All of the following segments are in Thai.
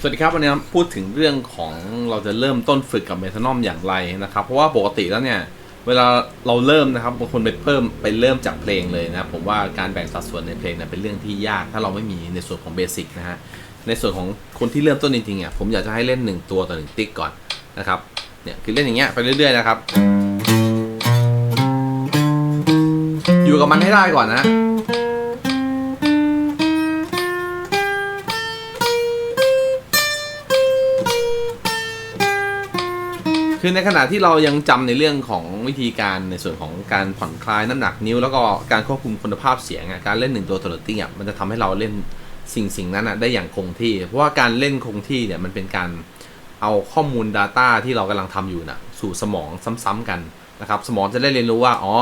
สวัสดีครับวันนี้พูดถึงเรื่องของเราจะเริ่มต้นฝึกกับเมทานอมอย่างไรนะครับ เพราะว่าปกติแล้วเนี่ย เวลาเราเริ่มนะครับบางคนไปเพิ่มไปเริ่มจากเพลงเลยนะครับผมว่าการแบ่งสัดส่วนในเพลงเนี่ยเป็นเรื่องที่ยาก ถ้าเราไม่มีในส่วนของเบสิกนะฮะในส่วนของคนที่เริ่มต้นจริงๆอะผมอยากจะให้เล่น 1 ตัวต่อหนึ่งติ๊กก่อนนะครับเนี่ยคือเล่นอย่างเงี้ยไปเรื่อย ๆ นะครับ อยู่กับมันให้ได้ก่อนนะ คือในขณะที่เรายังจำในเรื่องของวิธีการในส่วนของการผ่อนคลายน้ำหนักนิ้ว แล้วก็การควบคุมคุณภาพเสียงอะการเล่นหนึ่งตัวตัวติ้งอะมันจะทำให้เราเล่นสิ่งสิ่งนั้นอะได้อย่างคงที่ เพราะว่าการเล่นคงที่เนี่ยมันเป็นการเอาข้อมูล Data ที่เรากำลังทำอยู่นะสู่สมองซ้ำๆกันนะครับสมองจะได้เรียนรู้ว่าอ๋อ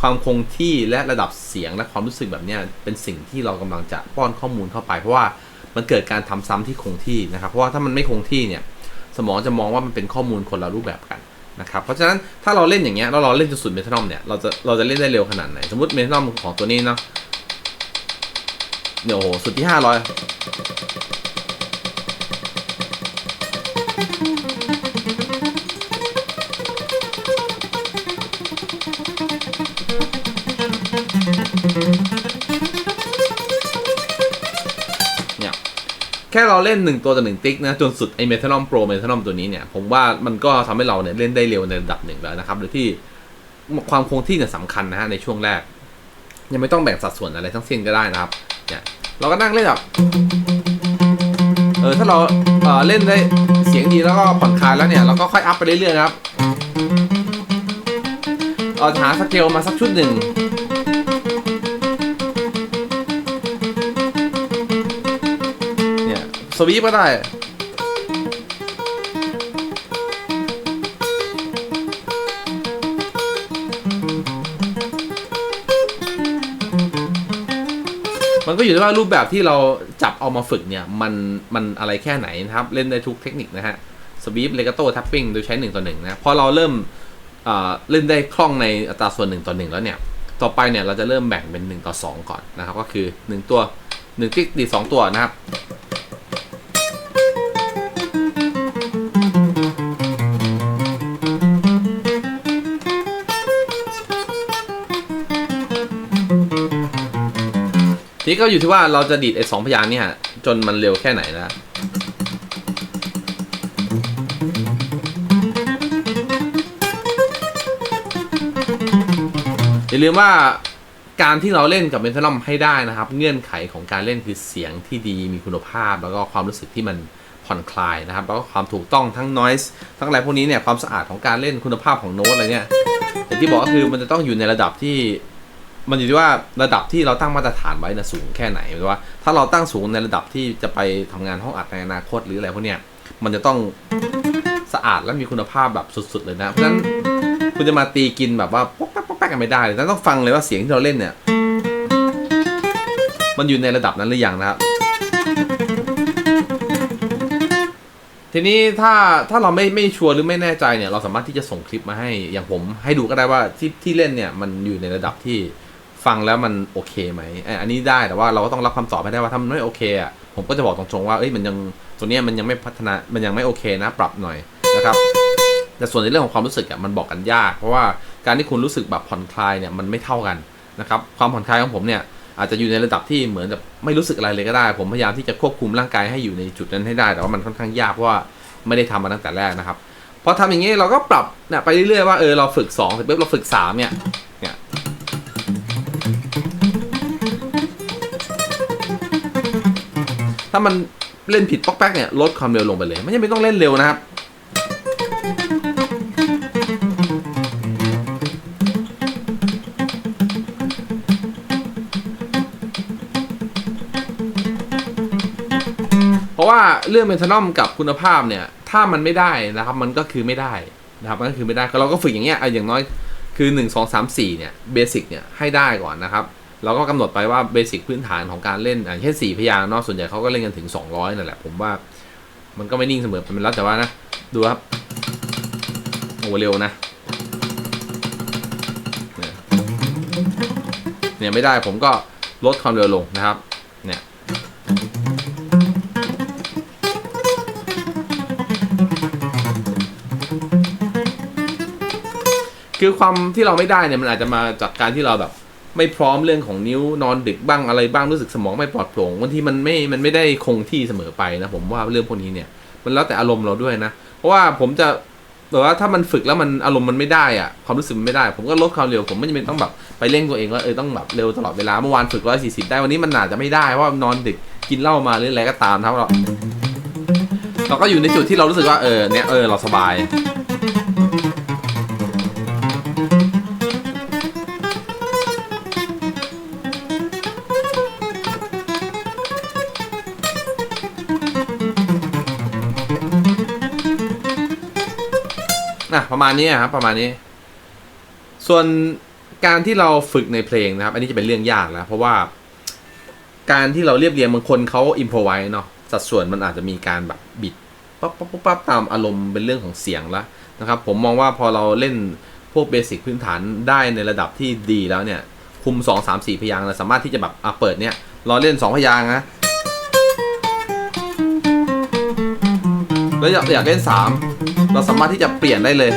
ความคงที่และระดับเสียงและความรู้สึกแบบนี้เป็นสิ่งที่เรากำลังจะป้อนข้อมูลเข้าไป เพราะว่ามันเกิดการทำซ้ำที่คงที่นะครับ เพราะว่าถ้ามันไม่คงที่เนี่ย สมองจะมองว่ามันเป็นข้อมูลคนละรูปแบบกันนะครับเพราะฉะนั้นถ้าเราเล่นอย่างเงี้ยแล้วเราเล่นจนสุดเมทานอมเนี่ยเราจะเราจะเล่นได้เร็วขนาดไหน สมมติเมทานอมของตัวนี้เนาะเนี่ยโอ้โหสุดที่ 500 แค่เราเล่น 1 ตัวต่อหนึ่งติ๊กนะจนสุดไอเมทานอมโปรเมทานอมตัวนี้เนี่ยผมว่ามันก็ทำให้เราเนี่ยเล่นได้เร็วในระดับหนึ่งแล้วนะครับโดยที่ความคงที่เนี่ยสำคัญนะฮะในช่วงแรก ยังไม่ต้องแบ่งสัดส่วนอะไรทั้งสิ้นก็ได้นะครับเนี่ยเราก็นั่งเล่นแบบเออถ้าเราเออเล่นได้เสียงดีแล้วก็ผ่อนคลายแล้วเนี่ยเราก็ค่อยอัพไปเรื่อยๆนะครับเราหาสเกลมาสักชุดหนึ่ง วีปก็ได้มันก็อยู่ที่ว่ารูปแบบที่เราจับเอามาฝึกเนี่ย มันมันอะไรแค่ไหนนะครับ เล่นได้ทุกเทคนิคนะฮะสวีปเลกาโต้ทัปปิ้งโดยใช้1ต่อ1นะพอเราเริ่มเเล่นได้คล่องในอัตราส่วน 1 ต่อ 1 แล้วเนี่ย ต่อไปเนี่ยเราจะเริ่มแบ่งเป็น 1 ต่อ 2 ก่อนนะครับ ก็คือ 1 ตัว1ติ๊กดี2ตัวนะครับ นี้ก็อยู่ที่ว่าเราจะดีดไอ้สองพยางค์เนี่ยจนมันเร็วแค่ไหนนะอย่าลืมว่าการที่เราเล่นกับเมทัลลัมให้ได้นะครับ เงื่อนไขของการเล่นคือเสียงที่ดีมีคุณภาพ แล้วก็ความรู้สึกที่มันผ่อนคลายนะครับ แล้วก็ความถูกต้องทั้ง noise ทั้งอะไรพวกนี้เนี่ยความสะอาดของการเล่นคุณภาพของโน้ตอะไรเนี่ยอย่างที่บอกก็คือมันจะต้องอยู่ในระดับที่ มันอยู่ที่ว่าระดับที่เราตั้งมาตรฐานไว้นะสูงแค่ไหนหรือว่า ถ้าเราตั้งสูงในระดับที่จะไปทำงานห้องอัดในอนาคตหรืออะไรพวกเนี้ยมันจะต้องสะอาดและมีคุณภาพแบบสุดๆเลยนะ เพราะฉะนั้นคุณจะมาตีกินแบบว่าป๊อกแป๊กป๊อกแป๊กกันไม่ได้เลยต้องฟังเลยว่าเสียงที่เราเล่นเนี่ย มันอยู่ในระดับนั้นหรือยังนะครับทีนี้ถ้าถ้าเราไม่ไม่ชัวร์หรือไม่แน่ใจเนี่ยเราสามารถที่จะส่งคลิปมาให้อย่างผมให้ดูก็ได้ว่าที่ที่เล่นเนี่ยมันอยู่ในระดับที่ ฟังแล้วมันโอเคไหมเอ่ออันนี้ได้แต่ว่าเราก็ต้องรับคำตอบให้ได้ว่าถ้ามันไม่โอเคอะผมก็จะบอกตรงๆว่าเอ้ยมันยังตัวเนี้ยมันยังไม่พัฒนามันยังไม่โอเคนะ ปรับหน่อยนะครับแต่ส่วนในเรื่องของความรู้สึกอะมันบอกกันยาก เพราะว่าการที่คุณรู้สึกแบบผ่อนคลายเนี่ยมันไม่เท่ากันนะครับความผ่อนคลายของผมเนี่ยอาจจะอยู่ในระดับที่เหมือนกับไม่รู้สึกอะไรเลยก็ได้ ผมพยายามที่จะควบคุมร่างกายให้อยู่ในจุดนั้นให้ได้ แต่ว่ามันค่อนข้างยากเพราะว่าไม่ได้ทำมาตั้งแต่แรกนะครับพอทำอย่างนี้เราก็ปรับเนี่ยไปเรื่อยๆว่าเออเราฝึก2เสร็จปุ๊บเราฝึก3เนี่ย ถ้ามันเล่นผิดป๊อกแป๊กเนี่ยลดความเร็วลงไปเลย ไม่จำเป็นต้องเล่นเร็วนะครับ เพราะว่าเรื่องเมทานอมกับคุณภาพเนี่ย ถ้ามันไม่ได้นะครับ มันก็คือไม่ได้นะครับมันก็คือไม่ได้เราก็ฝึกอย่างเงี้ยเอาอย่างน้อยคือ 1 2 3 4เนี่ยเบสิกเนี่ยให้ได้ก่อนนะครับ เราก็กำหนดไปว่าเบสิกพื้นฐานของการเล่นอ่าเช่นสี่พยางค์เนาะส่วนใหญ่เขาก็เล่นกันถึง 200นั่นแหละผมว่ามันก็ไม่นิ่งเสมอเป็นแล้วแต่ว่านะ ดูครับโอ้เร็วนะเนี่ยไม่ได้ผมก็ลดความเร็วลงนะครับเนี่ยคือความที่เราไม่ได้เนี่ยมันอาจจะมาจากการที่เราแบบ ไม่พร้อมเรื่องของนิ้วนอนดึกบ้างอะไรบ้างรู้สึกสมองไม่ปลอดโปร่งบางทีมันไม่มันไม่ได้คงที่เสมอไปนะผมว่าเรื่องพวกนี้เนี่ย มันแล้วแต่อารมณ์เราด้วยนะ เพราะว่าผมจะแบบว่าถ้ามันฝึกแล้วมันอารมณ์มันไม่ได้อะความรู้สึกมันไม่ได้ ผมก็ลดความเร็วผมไม่จำเป็นต้องแบบไปเร่งตัวเองว่าเออต้องแบบเร็วตลอดเวลาเมื่อวานฝึกร้อยสี่สิบได้วันนี้มันอาจจะไม่ได้เพราะว่านอนดึกกินเหล้ามาหรืออะไรก็ตามทั้งเราเราก็อยู่ในจุดที่เรารู้สึกว่าเออเนี่ยเออเราสบาย นะประมาณนี้ครับประมาณนี้ ส่วนการที่เราฝึกในเพลงนะครับ อันนี้จะเป็นเรื่องยากแล้วเพราะว่า การที่เราเรียบเรียงบางคนเขาอิมพอไว้เนาะสัดส่วนมันอาจจะมีการแบบบิดปั๊บปั๊บปั๊บปั๊บตามอารมณ์เป็นเรื่องของเสียงแล้วนะครับ ผมมองว่าพอเราเล่นพวกเบสิกพื้นฐานได้ในระดับที่ดีแล้วเนี่ย คุม 2 3 4 พยางค์เราสามารถที่จะแบบอะเปิดเนี่ยเราเล่น 2 พยางค์นะแล้วอยากอยากเล่น 3 เราสามารถที่จะเปลี่ยนได้เลย4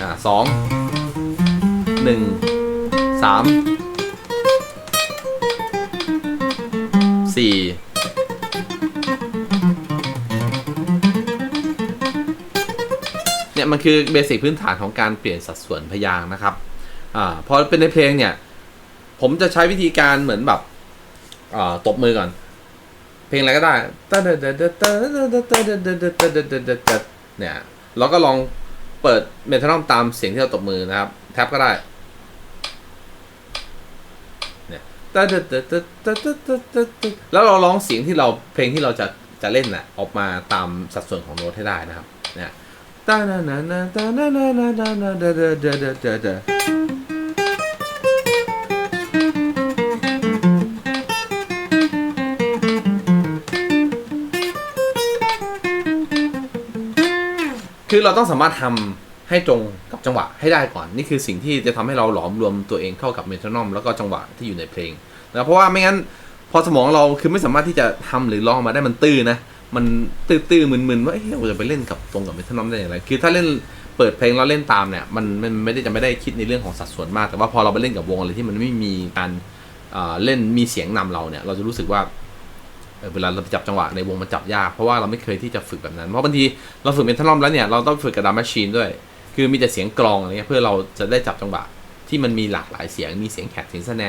อ่าสองหนึ่งสามสี่เนี่ยมันคือเบสิกพื้นฐานของการเปลี่ยนสัดส่วนพยางค์นะครับ อ่าพอเป็นในเพลงเนี่ย ผมจะใช้วิธีการเหมือนแบบอ่าตบมือก่อน เพลงอะไรก็ได้เนี่ยเราก็ลองเปิดเมทัลนอมตามเสียงที่เราตบมือนะครับ แท็บก็ได้เนี่ยแล้วเราร้องเสียงที่เราเพลงที่เราจะจะเล่นน่ะออกมาตามสัดส่วนของโน้ตให้ได้นะครับเนี่ย คือเราต้องสามารถทำให้ตรงกับจังหวะให้ได้ก่อน นี่คือสิ่งที่จะทำให้เราหลอมรวมตัวเองเข้ากับเมโทรนอมแล้วก็จังหวะที่อยู่ในเพลงนะเพราะว่าไม่งั้นพอสมองเราคือไม่สามารถที่จะทำหรือร้องมาได้มันตื้อนะมันตื้อๆมึนๆว่าเอ๊ะเราจะไปเล่นกับตรงกับเมโทรนอมได้อย่างไรคือถ้าเล่นเปิดเพลงแล้วเล่นตามเนี่ยมันมันไม่ได้จะไม่ได้คิดในเรื่องของสัดส่วนมาก แต่ว่าพอเราไปเล่นกับวงอะไรที่มันไม่มีการเล่นมีเสียงนำเราเนี่ยเราจะรู้สึกว่า เวลาเราจับจังหวะในวงมันจับยาก เพราะว่าเราไม่เคยที่จะฝึกแบบนั้น เพราะบางทีเราฝึกเมทัลนอมแล้วเนี่ยเราต้องฝึกกับดัมแมชชีนด้วย คือมีแต่เสียงกลองอะไรเงี้ยเพื่อเราจะได้จับจังหวะที่มันมีหลากหลายเสียงมีเสียงแขกเสียงสแน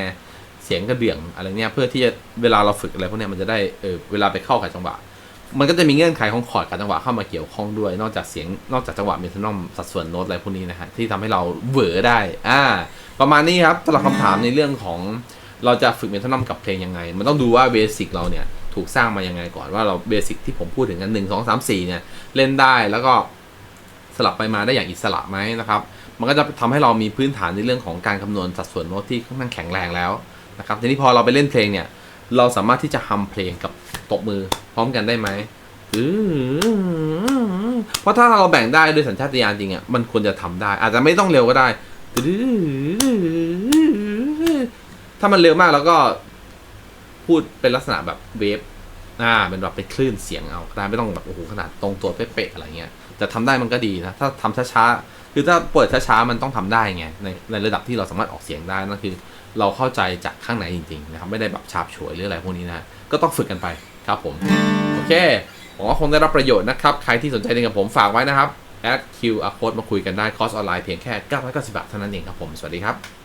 เสียงกระเดื่องอะไรเงี้ยเพื่อที่จะเวลาเราฝึกอะไรพวกเนี้ยมันจะได้เออเวลาไปเข้ากับจังหวะ มันก็จะมีเงื่อนไขของคอร์ดกับจังหวะเข้ามาเกี่ยวข้องด้วย นอกจากเสียงนอกจากจังหวะเมทัลนอมสัดส่วนโน้ตอะไรพวกนี้นะฮะที่ทำให้เราเหวอได้อ่าประมาณนี้ครับสำหรับคำถามในเรื่องของเราจะฝึกเมทัลนอมกับเพลงยังไง มันต้องดูว่าเบสิกเราเนี่ย ถูกสร้างมายังไงก่อนว่าเราเบสิกที่ผมพูดถึงกันหนึ่งสองสามสี่เนี่ยเล่นได้แล้วก็สลับไปมาได้อย่างอิสระไหมนะครับ มันก็จะทำให้เรามีพื้นฐานในเรื่องของการคำนวณสัดส่วนโน้ตที่ค่อนข้างแข็งแรงแล้วนะครับทีนี้พอเราไปเล่นเพลงเนี่ย เราสามารถที่จะฮัมเพลงกับตบมือพร้อมกันได้ไหมอือเพราะถ้าเราแบ่งได้ด้วยสัญชาตญาณจริงอะมันควรจะทำได้ อาจจะไม่ต้องเร็วก็ได้ถ้ามันเร็วมากแล้วก็ พูดเป็นลักษณะแบบเวฟอ่าเป็นแบบเป็นคลื่นเสียงเอาได้ไม่ต้องแบบโอ้โหขนาดตรงตัวเป๊ะๆอะไรเงี้ยแต่ทำได้มันก็ดีนะถ้าทำช้าๆคือถ้าเปิดช้าๆมันต้องทำได้ไงในในระดับที่เราสามารถออกเสียงได้นั่นคือ เราเข้าใจจากข้างในจริงๆนะครับไม่ได้แบบฉาบฉวยหรืออะไรพวกนี้นะก็ต้องฝึกกันไปครับผมโอเคผมว่าคงได้รับประโยชน์นะครับ ใครที่สนใจเรียนกับผมฝากไว้นะครับแอดคิวอาร์โค้ดมาคุยกันได้คอร์สออนไลน์เพียงแค่990บาทเท่านั้นเองครับผม สวัสดีครับ